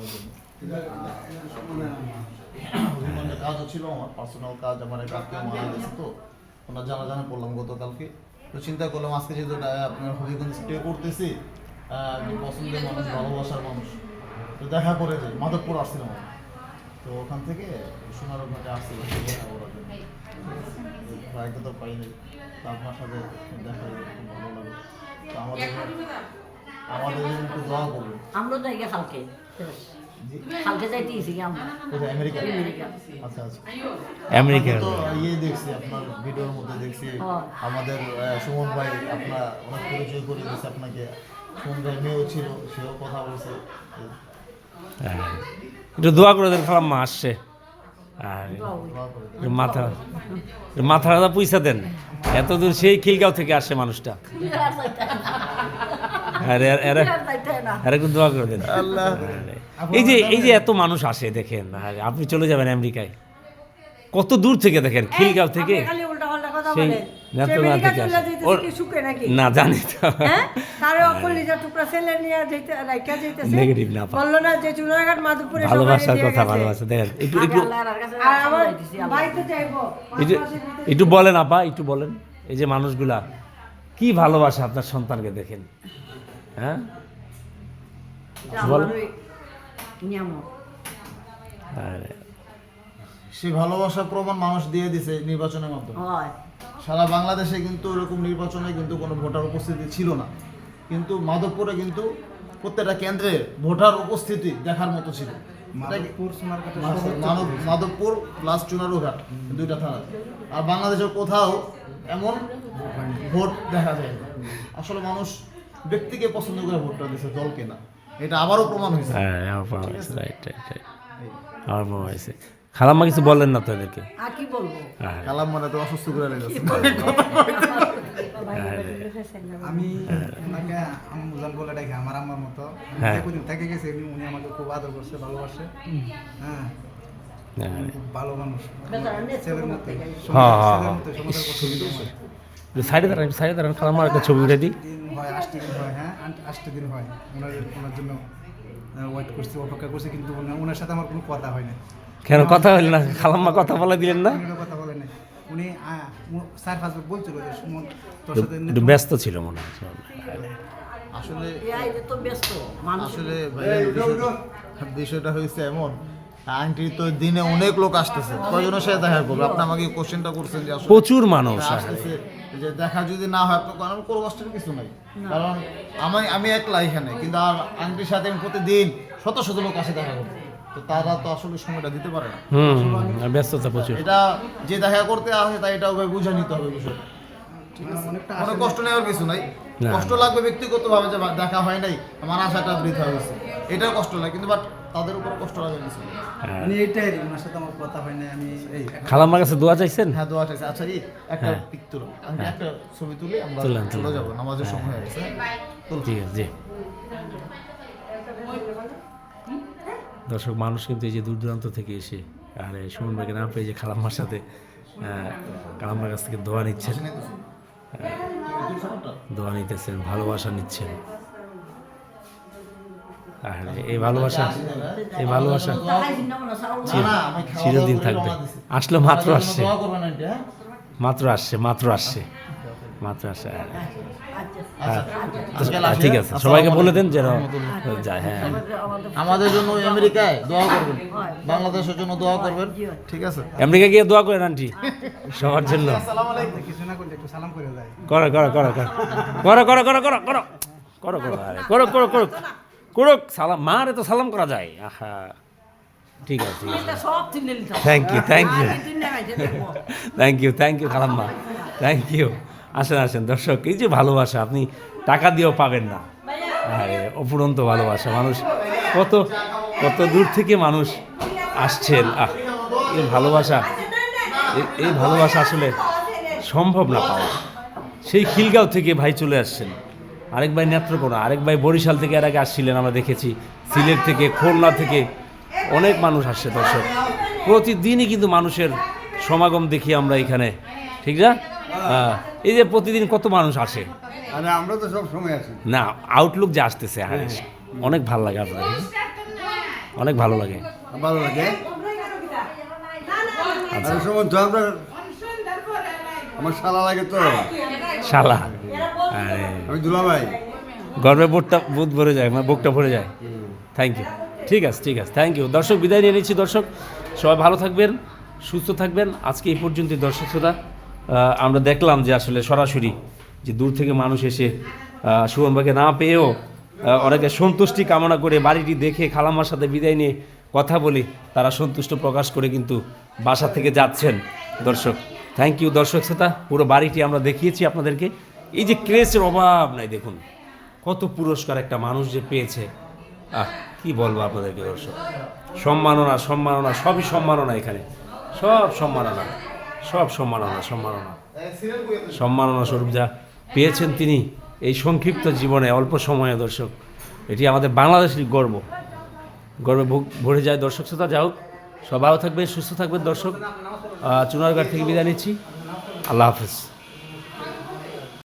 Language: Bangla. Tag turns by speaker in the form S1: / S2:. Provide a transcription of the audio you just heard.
S1: ওই জন্য। কাজও ছিল আমার পার্সোনাল কাজ আমার এক আত্মীয় মারা তো ওনার জানা জানা পড়লাম গতকালকে তো চিন্তা করলাম আজকে যেহেতু আপনার হবিগঞ্জ স্টে করতেছি পছন্দের মানুষ ভালোবাসার মানুষ তো দেখা করে যাই মাধবপুর আসছিলাম তো ওখান থেকে সোনার ওখানে আসছিল দেখা করার তো পাইনি তো সাথে দেখা খুব ভালো লাগে তো আমাদের আমাদের জন্য দোয়া করবেন
S2: আমরা যাই কালকে কালকে যাইতে গেছি আমরা?
S1: আমেরিকা?
S2: আমেরিকা।
S1: আচ্ছা আচ্ছা।
S3: আমেরিকার
S1: তো ইয়ে দেখছি আপনার ভিডিওর মধ্যে দেখছি।
S2: হ্যাঁ।
S1: আমাদের সুমন ভাই আপনার অনেক পরিচয় করে দিয়েছে আপনাকে। সুমন ভাই মেয়েও ছিল সেও কথা বলছে।
S3: হ্যাঁ। একটু দোয়া করে দেন খালাম্মা আসছে। আর মাথা মাথাটা পয়সা দেন। এত দূর সেই খিলগাঁও থেকে আসে মানুষটা। আর এর- আর দোয়া করে দেন। এই যে এই যে এত মানুষ আসে দেখেন আপনি চলে যাবেন আমেরিকায়। কত দূর থেকে দেখেন খিলগাঁও থেকে? না জানি
S4: হ্যাঁ।
S3: ভালোবাসার কথা ভালোবাসা। দেখেন একটু একটু বলেন আপা একটু বলেন। এই যে মানুষগুলা কি ভালোবাসা আপনার সন্তানকে দেখেন? হ্যাঁ?
S2: নিয়ামক
S1: ভালোবাসার প্রমাণ মানুষ দিয়ে দিছে নির্বাচনের মাধ্যমে। সারা বাংলাদেশে কিন্তু এরকম নির্বাচনে কিন্তু কোনো ভোটার উপস্থিতি ছিল না। কিন্তু মাধবপুরে কিন্তু প্রত্যেকটা কেন্দ্রে ভোটার উপস্থিতি দেখার মতো ছিল। মাধবপুর প্লাস চুনারুঘাট দুইটা থানা। আর বাংলাদেশের কোথাও এমন ভোট দেখা যায় না। আসলে মানুষ ব্যক্তিকে পছন্দ করে ভোটটা দিচ্ছে দলকে না। এটা আবারও প্রমাণ হয়েছে।
S3: হ্যাঁ প্রমাণ হয়েছে রাইট রাইট রাইট আমার প্রমাণ হয়েছে। খালাম্মা কিছু বললেন না তো এদেরকে?
S2: কি বলব?
S3: হ্যাঁ।
S1: মানে তো অসুস্থ করে লেগেছে
S5: আমি ওনাকে আমুজান বলে ডাকি আমার আমার মতো। আমি
S3: হ্যাঁ।
S5: থেকে গেছি উনি আমাকে খুব আদর করছে ভালোবাসে। হ্যাঁ।
S3: হ্যাঁ।
S5: ভালো মানুষ। ছেলের মতো।
S3: হ্যাঁ, হ্যাঁ, সাইডে দাঁড়ান সাইডে দাঁড়ান খালাম্মার একটা ছবি উঠে দিই।
S5: হয় আটটি দিন হয় হ্যাঁ আট- দিন হয়। ওনার ওনার জন্য ওয়েট করছি অপেক্ষা করছি কিন্তু ওনা- ওনার সাথে আমার কোনো কথা হয় না
S3: কেন কথা হইল না? খালাম্মা কথা বলে দিলেন না?
S5: কথা বলে নাই। উনি চার পাঁচবার বলছিল যে সুমন তোর সাথে
S3: একটু ব্যস্ত ছিল মনে হয়
S1: আসলে
S2: এই তো ব্যস্ত মানুষ।
S1: আসলে বিষয়টা- হয়েছে এমন আন্টি তো দিনে অনেক লোক আসতেছে। কয়জনের সাথে দেখা করবে? আপনি আমাকে কোশ্চেনটা করছেন যে
S3: প্রচুর মানুষ আসে।
S1: আসতেছে। যে দেখা যদি না হয় আপনার কারণ কোনো কষ্টের কিছু নাই। কারণ আমি আমি একলা এখানে কিন্তু আর আন্টির সাথে আমি প্রতিদিন শত শত লোক আসে দেখা করতে। তো তারা তো আসলে সময়টা দিতে পারে না।
S3: ব্যস্ততা প্রচুর।
S1: এটা যে দেখা করতে আসে তাই এটা ওভাবে বুঝে নিতে হবে বিষয়টা। কোনো কষ্ট নেওয়ার কিছু নাই। কষ্ট লাগবে ব্যক্তিগতভাবে যে দেখা হয় নাই আমার আশাটা বৃথা হয়েছে। এটাও কষ্ট লাগে কিন্তু বাট তাদের উপর কষ্ট।
S3: হ্যাঁ।
S5: উনি এইটাই ওনার সাথে আমার কথা হয় না আমি এই
S3: খালাম্মার কাছে দোয়া চাইছেন
S1: হ্যাঁ দোয়া চাইছে আচ্ছা এই একটা
S3: হ্যাঁ।
S1: পিক তুলো আমি একটা ছবি তুলে আমরা চলে। যাব নামাজের সময় হয়ে গেছে
S3: ঠিক আছে জি দর্শক মানুষ কিন্তু এই যে দূর দূরান্ত থেকে এসে আর সুমন ভাইকে না পেয়ে যে খালাম্মার সাথে খালাম্মার কাছ থেকে দোয়া নিচ্ছেন? দোয়া নিতেছেন ভালোবাসা নিচ্ছেন আর এই ভালোবাসা এই ভালোবাসা
S2: হয়,
S3: চিরদিন থাকবে। আসলো মাত্র আসছে।
S1: দোয়া করবেন আন্টি, হ্যাঁ?
S3: মাত্র আসছে মাত্র আসছে। মাত্র আসছে হ্যাঁ।
S2: আচ্ছা
S1: আচ্ছা,
S3: তো
S1: আজকে আসি,
S3: ঠিক
S1: হ্যাঁ?
S3: আছে সবাইকে বলে দেন যেন যায় হ্যাঁ।
S2: আমাদের
S1: জন্য আমেরিকায় দোয়া করবেন। বাংলাদেশের জন্য দোয়া করবেন। ঠিক আছে?
S3: আমেরিকা গিয়ে দোয়া করেন আন্টি। সবার জন্য।
S5: কিছু না করলে একটু সালাম করে যায়
S3: করো করো করো করো। করো করো করো করো করো করো করো করো করো। করো সালাম মারে তো সালাম করা যায়। আহা ঠিক আছে। Thank you thank you. Thank you thank you খালাম্মা থ্যাংক ইউ আসেন আসেন দর্শক এই যে ভালোবাসা আপনি টাকা দিয়েও পাবেন না। আরে অপুরন্ত ভালোবাসা মানুষ কত কত দূর থেকে মানুষ আসছেন। আহ এই ভালোবাসা এই- এই ভালোবাসা আসলে সম্ভব না পাওয়া। সেই খিলগাঁও থেকে ভাই চলে আসছেন। আরেক ভাই নেত্রকোনা আরেক ভাই বরিশাল থেকে এর আগে আসছিলেন আমরা দেখেছি। সিলেট থেকে খুলনা থেকে অনেক মানুষ আসছে দর্শক। প্রতিদিনই কিন্তু মানুষের সমাগম দেখি আমরা এখানে। ঠিক না? হ্যাঁ, এই যে প্রতিদিন কত মানুষ আসে?
S6: আমরা তো সব সময় আছি
S3: না আউটলুক যে আসতেছে হ্যাঁ অনেক ভালো লাগে আপনার অনেক ভালো লাগে।
S6: ভালো লাগে?
S3: আচ্ছা।
S6: আপনার আমার শালা লাগে তো।
S3: শালা।
S6: আমি দুলা ভাই।
S3: গর্বে বুকটা বুধ ভরে যায় মানে বুকটা ভরে যায়। থ্যাংক ইউ ঠিক আছে ঠিক আছে। থ্যাংক ইউ দর্শক বিদায় নিয়ে নিচ্ছি দর্শক। সবাই ভালো থাকবেন সুস্থ থাকবেন। আজকে এই পর্যন্ত দর্শক শ্রোতা। আমরা দেখলাম যে আসলে সরাসরি যে দূর থেকে মানুষ এসে সুমনবাকে না পেয়েও অনেকে সন্তুষ্টি কামনা করে বাড়িটি দেখে খালাম্মার সাথে বিদায় নিয়ে কথা বলে তারা সন্তুষ্ট প্রকাশ করে কিন্তু বাসা থেকে যাচ্ছেন দর্শক। থ্যাংক ইউ দর্শক শ্রোতা। পুরো বাড়িটি আমরা দেখিয়েছি আপনাদেরকে। এই যে ক্রেসের অভাব নাই, দেখুন, কত পুরস্কার একটা মানুষ যে পেয়েছে। আহ, কি বলব আপনাদেরকে, দর্শক? সম্মাননা সম্মাননা, সবই সম্মাননা এখানে। সব সম্মাননা সব সম্মাননা সম্মাননা। সম্মাননা স্বরূপ যা পেয়েছেন তিনি এই সংক্ষিপ্ত জীবনে, অল্প সময়ে, দর্শক। এটি আমাদের বাংলাদেশের গর্ব। গর্বে ভরে যায়, দর্শক শ্রোতা। যা হোক সব ভালো থাকবেন, সুস্থ থাকবেন, দর্শক। চুনারঘাট থেকে বিদায় নিচ্ছি। আল্লাহ হাফেজ।